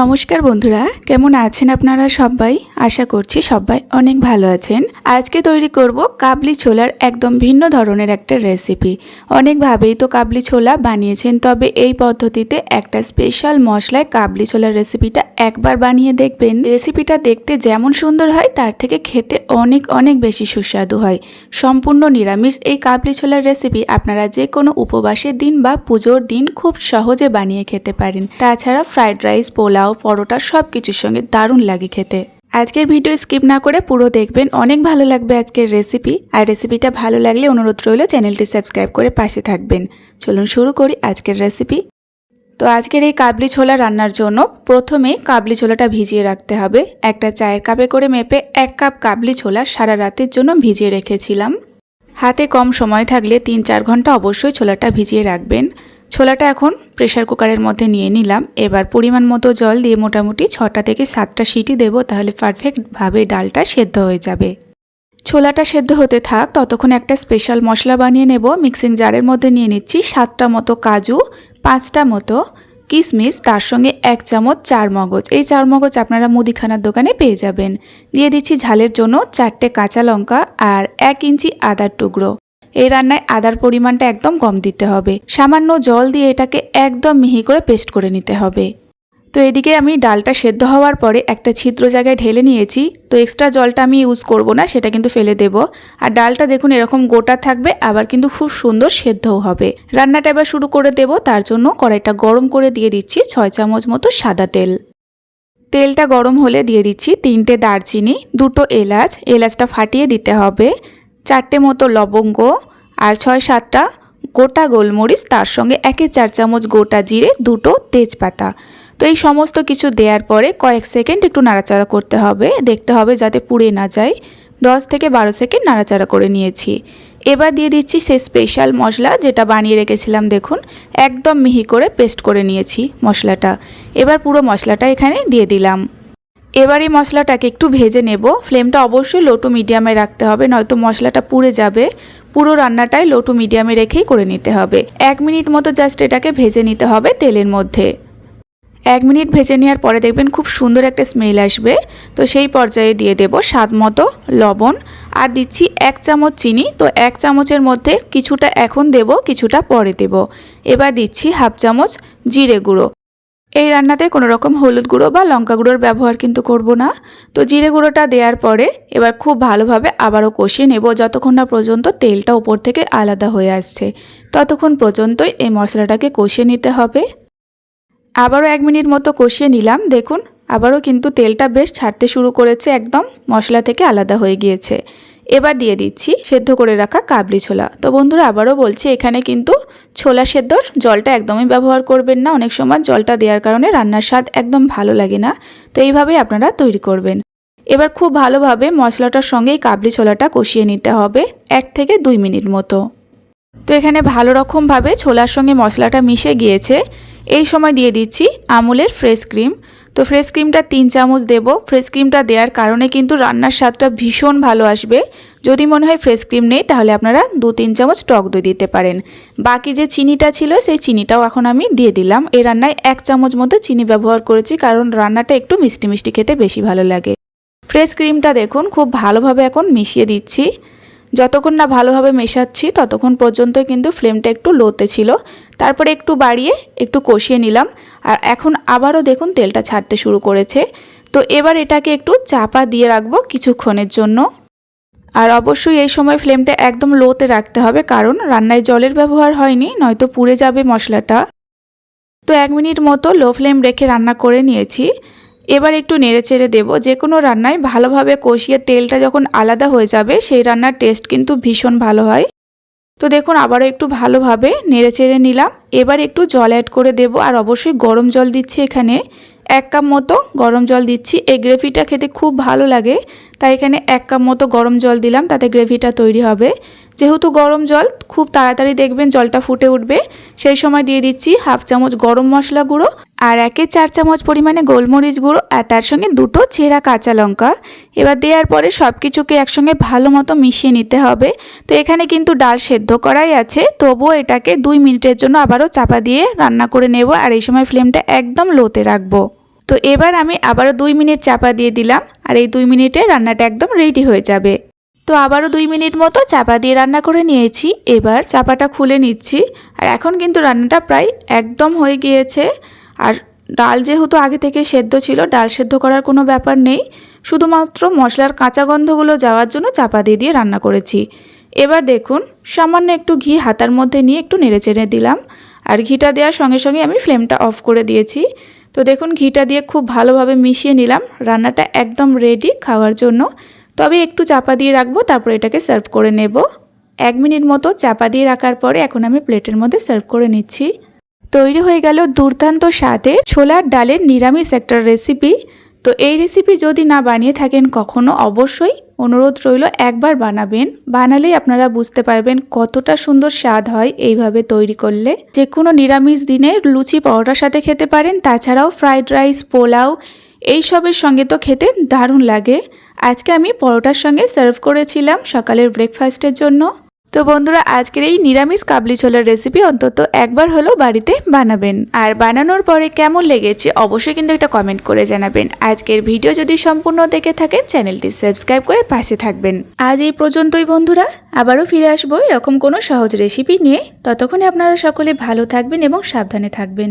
নমস্কার বন্ধুরা, কেমন আছেন আপনারা সবাই? আশা করছি সবাই অনেক ভালো আছেন। আজকে তৈরি করব কাবলি ছোলার একদম ভিন্ন ধরনের একটা রেসিপি অনেকভাবেই তো কাবলি ছোলা বানিয়েছেন, তবে এই পদ্ধতিতে একটা স্পেশাল মশলায় কাবলি ছোলার রেসিপিটা একবার বানিয়ে দেখবেন। রেসিপিটা দেখতে যেমন সুন্দর হয়, তার থেকে খেতে অনেক অনেক বেশি সুস্বাদু হয়। সম্পূর্ণ নিরামিষ এই কাবলি ছোলার রেসিপি আপনারা যে কোনো উপবাসের দিন বা পুজোর দিন খুব সহজে বানিয়ে খেতে পারেন। তাছাড়া ফ্রাইড রাইস পোলাও পরোটা সব কিছুর সঙ্গে দারুণ লাগে খেতে। আজকের ভিডিও স্কিপ না করে পুরো দেখবেন। অনেক ভালো লাগবে আজকের রেসিপি। আর রেসিপিটা ভালো লাগলে অনুরোধ রইল চ্যানেলটি সাবস্ক্রাইব করে পাশে থাকবেন। চলুন শুরু করি আজকের রেসিপি। তো আজকের এই কাবলি ছোলা রান্নার জন্য প্রথমে কাবলি ছোলাটা ভিজিয়ে রাখতে হবে। একটা চায়ের কাপে করে মেপে এক কাপ কাবলি ছোলা সারা রাতের জন্য ভিজিয়ে রেখেছিলাম। হাতে কম সময় থাকলে তিন চার ঘণ্টা অবশ্যই ছোলাটা ভিজিয়ে রাখবেন। ছোলাটা এখন প্রেশার কুকারের মধ্যে নিয়ে নিলাম। এবার পরিমাণ মতো জল দিয়ে মোটামুটি ছটা থেকে সাতটা সিটি দেবো, তাহলে পারফেক্টভাবে ডালটা সেদ্ধ হয়ে যাবে। ছোলাটা সেদ্ধ হতে থাক, ততক্ষণ একটা স্পেশাল মশলা বানিয়ে নেব। মিক্সিং জারের মধ্যে নিয়ে নিচ্ছি সাতটা মতো কাজু, পাঁচটা মতো কিশমিশ, তার সঙ্গে এক চামচ চার মগজ এই চার মগজ আপনারা মুদিখানার দোকানে পেয়ে যাবেন। দিয়ে দিচ্ছি ঝালের জন্য চারটে কাঁচা লঙ্কা আর এক ইঞ্চি আদার টুকরো। এই রান্নায় আদার পরিমাণটা একদম কম দিতে হবে। সামান্য জল দিয়ে এটাকে একদম মিহি করে পেস্ট করে নিতে হবে। তো এদিকে আমি ডালটা সেদ্ধ হওয়ার পরে একটা ছিদ্র জায়গায় ঢেলে নিয়েছি। তো এক্সট্রা জলটা আমি ইউজ করব না, সেটা কিন্তু ফেলে দেব। আর ডালটা দেখুন এরকম গোটা থাকবে, আবার কিন্তু খুব সুন্দর সেদ্ধও হবে। রান্নাটা এবার শুরু করে দেব, তার জন্য কড়াইটা গরম করে দিয়ে দিচ্ছি ছয় চামচ মতো সাদা তেল। তেলটা গরম হলে দিয়ে দিচ্ছি তিনটে দারচিনি, দুটো এলাচ। এলাচটা ফাটিয়ে দিতে হবে। চারটে মতো লবঙ্গ আর ছয় সাতটা গোটা গোলমরিচ, তার সঙ্গে একে চার চামচ গোটা জিরে, দুটো তেজপাতা। তো এই সমস্ত কিছু দেওয়ার পরে কয়েক সেকেন্ড একটু নাড়াচাড়া করতে হবে, দেখতে হবে যাতে পুড়ে না যায়। দশ থেকে বারো সেকেন্ড নাড়াচাড়া করে নিয়েছি। এবার দিয়ে দিচ্ছি সেই স্পেশাল মশলা যেটা বানিয়ে রেখেছিলাম, দেখুন, একদম মিহি করে পেস্ট করে নিয়েছি মশলাটা। এবার পুরো মশলাটা এখানে দিয়ে দিলাম। এবার এই মশলাটাকে একটু ভেজে নেব। ফ্লেমটা অবশ্যই লো টু মিডিয়ামে রাখতে হবে, নয়তো মশলাটা পুড়ে যাবে। পুরো রান্নাটাই লো টু মিডিয়ামে রেখেই করে নিতে হবে। এক মিনিট মতো জাস্ট এটাকে ভেজে নিতে হবে তেলের মধ্যে। এক মিনিট ভেজে নেওয়ার পরে দেখবেন খুব সুন্দর একটা স্মেল আসবে। তো সেই পর্যায়ে দিয়ে দেব স্বাদ মতো লবণ। আর দিচ্ছি এক চামচ চিনি। তো এক চামচের মধ্যে কিছুটা এখন দেব, কিছুটা পরে দেব। এবার দিচ্ছি হাফ চামচ জিরে গুঁড়ো। এই রান্নাতে কোনো রকম হলুদ গুঁড়ো বা লঙ্কা গুঁড়োর ব্যবহার কিন্তু করব না। তো জিরে গুঁড়োটা দেওয়ার পরে এবার খুব ভালোভাবে আবারও কষিয়ে নেব যতক্ষণ না পর্যন্ত তেলটা উপর থেকে আলাদা হয়ে আসছে। ততক্ষণ পর্যন্তই এই মশলাটাকে কষিয়ে নিতে হবে। আবারও এক মিনিট মতো কষিয়ে নিলাম। দেখুন, আবারও কিন্তু তেলটা বেশ ছাড়তে শুরু করেছে, একদম মশলা থেকে আলাদা হয়ে গিয়েছে। এবার দিয়ে দিচ্ছি সেদ্ধ করে রাখা কাবলি ছোলা। তো বন্ধুরা, আবারও বলছি, এখানে কিন্তু ছোলা সেদ্ধর জলটা একদমই ব্যবহার করবেন না। অনেক সময় জলটা দেওয়ার কারণে রান্নার স্বাদ একদম ভালো লাগে না। তো এইভাবেই আপনারা তৈরি করবেন। এবার খুব ভালোভাবে মশলাটার সঙ্গেই কাবলি ছোলাটা কষিয়ে নিতে হবে এক থেকে দুই মিনিট মতো। তো এখানে ভালো রকমভাবে ছোলার সঙ্গে মশলাটা মিশে গিয়েছে। এই সময় দিয়ে দিচ্ছি আমুলের ফ্রেশ ক্রিম। তো ফ্রেশ ক্রিমটা তিন চামচ দেব। ফ্রেশ ক্রিমটা দেওয়ার কারণে কিন্তু রান্নার স্বাদটা ভীষণ ভালো আসবে। যদি মনে হয় ফ্রেশ ক্রিম নেই, তাহলে আপনারা দু তিন চামচ টক দই দিতে পারেন। বাকি যে চিনিটা ছিল, সেই চিনিটাও এখন আমি দিয়ে দিলাম। এই রান্নায় এক চামচ মতো চিনি ব্যবহার করেছি, কারণ রান্নাটা একটু মিষ্টি মিষ্টি খেতে বেশি ভালো লাগে। ফ্রেশ ক্রিমটা দেখুন, খুব ভালোভাবে এখন মিশিয়ে দিচ্ছি। যতক্ষণ না ভালোভাবে মেশাচ্ছি, ততক্ষণ পর্যন্ত কিন্তু ফ্লেমটা একটু লোতে ছিল। তারপরে একটু বাড়িয়ে একটু কষিয়ে নিলাম। আর এখন আবারও দেখুন তেলটা ছাড়তে শুরু করেছে। তো এবার এটাকে একটু চাপা দিয়ে রাখব কিছুক্ষণের জন্য। আর অবশ্যই এই সময় ফ্লেমটা একদম লোতে রাখতে হবে, কারণ রান্নায় জলের ব্যবহার হয়নি, নয়তো পুড়ে যাবে মশলাটা। তো এক মিনিট মতো লো ফ্লেম রেখে রান্না করে নিয়েছি। এবার একটু নেড়ে চেড়ে দেবো। যে কোনো রান্নায় ভালোভাবে কষিয়ে তেলটা যখন আলাদা হয়ে যাবে, সেই রান্নার টেস্ট কিন্তু ভীষণ ভালো হয়। তো দেখুন, আবারও একটু ভালোভাবে নেড়ে চেড়ে নিলাম। এবার একটু জল অ্যাড করে দেব, আর অবশ্যই গরম জল দিচ্ছি এখানে। এক কাপ মতো গরম জল দিচ্ছি। এই গ্রেভিটা খেতে খুব ভালো লাগে, তাই এখানে এক কাপ মতো গরম জল দিলাম, তাতে গ্রেভিটা তৈরি হবে। যেহেতু গরম জল, খুব তাড়াতাড়ি দেখবেন জলটা ফুটে উঠবে। সেই সময় দিয়ে দিচ্ছি হাফ চামচ গরম মশলা গুঁড়ো আর একে চার চামচ পরিমাণে গোলমরিচ গুঁড়ো আর তার সঙ্গে দুটো ছেঁড়া কাঁচা লঙ্কা। এবার দেওয়ার পরে সব কিছুকে একসঙ্গে ভালো মতো মিশিয়ে নিতে হবে। তো এখানে কিন্তু ডাল সেদ্ধ করাই আছে, তবুও এটাকে দুই মিনিটের জন্য আবারও চাপা দিয়ে রান্না করে নেব আর এই সময় ফ্লেমটা একদম লোতে রাখব। তো এবার আমি আবারও দুই মিনিট চাপা দিয়ে দিলাম আর এই দুই মিনিটে রান্নাটা একদম রেডি হয়ে যাবে। তো আবারও দুই মিনিট মতো চাপা দিয়ে রান্না করে নিয়েছি। এবার চাপাটা খুলে নিচ্ছি। আর এখন কিন্তু রান্নাটা প্রায় একদম হয়ে গিয়েছে। আর ডাল যেহেতু আগে থেকে সেদ্ধ ছিল, ডাল সেদ্ধ করার কোনো ব্যাপার নেই। শুধুমাত্র মশলার কাঁচা গন্ধগুলো যাওয়ার জন্য চাপা দিয়ে দিয়ে রান্না করেছি। এবার দেখুন, সামান্য একটু ঘি হাতার মধ্যে নিয়ে একটু নেড়ে চেড়ে দিলাম। আর ঘিটা দেওয়ার সঙ্গে সঙ্গে আমি ফ্লেমটা অফ করে দিয়েছি। তো দেখুন, ঘিটা দিয়ে খুব ভালোভাবে মিশিয়ে নিলাম। রান্নাটা একদম রেডি খাওয়ার জন্য। তবে একটু চাপা দিয়ে রাখব, তারপর এটাকে সার্ভ করে নেব। এক মিনিট মতো চাপা দিয়ে রাখার পরে এখন আমি প্লেটের মধ্যে সার্ভ করে নিচ্ছি। তৈরি হয়ে গেল দুর্দান্ত স্বাদের ছোলার ডালের নিরামিষ একটা রেসিপি তো এই রেসিপি যদি না বানিয়ে থাকেন কখনো, অবশ্যই অনুরোধ রইল একবার বানাবেন। বানালেই আপনারা বুঝতে পারবেন কতটা সুন্দর স্বাদ হয় এইভাবে তৈরি করলে। যে কোনো নিরামিষ দিনে লুচি পরোটার সাথে খেতে পারেন, তাছাড়াও ফ্রাইড রাইস পোলাও, এইসবের সঙ্গে তো খেতে দারুণ লাগে। আজকে আমি পরোটার সঙ্গে সার্ভ করেছিলাম সকালের ব্রেকফাস্টের জন্য। তো বন্ধুরা, আজকের এই নিরামিষ কাবলি ছোলার রেসিপি অন্তত একবার হলেও বাড়িতে বানাবেন। আর বানানোর পরে কেমন লেগেছে অবশ্যই কিন্তু একটা কমেন্ট করে জানাবেন। আজকের ভিডিও যদি সম্পূর্ণ দেখে থাকেন, চ্যানেলটি সাবস্ক্রাইব করে পাশে থাকবেন। আজ এই পর্যন্তই বন্ধুরা, আবারও ফিরে আসব এরকম কোনো সহজ রেসিপি নিয়ে। ততক্ষণে আপনারা সকলে ভালো থাকবেন এবং সাবধানে থাকবেন।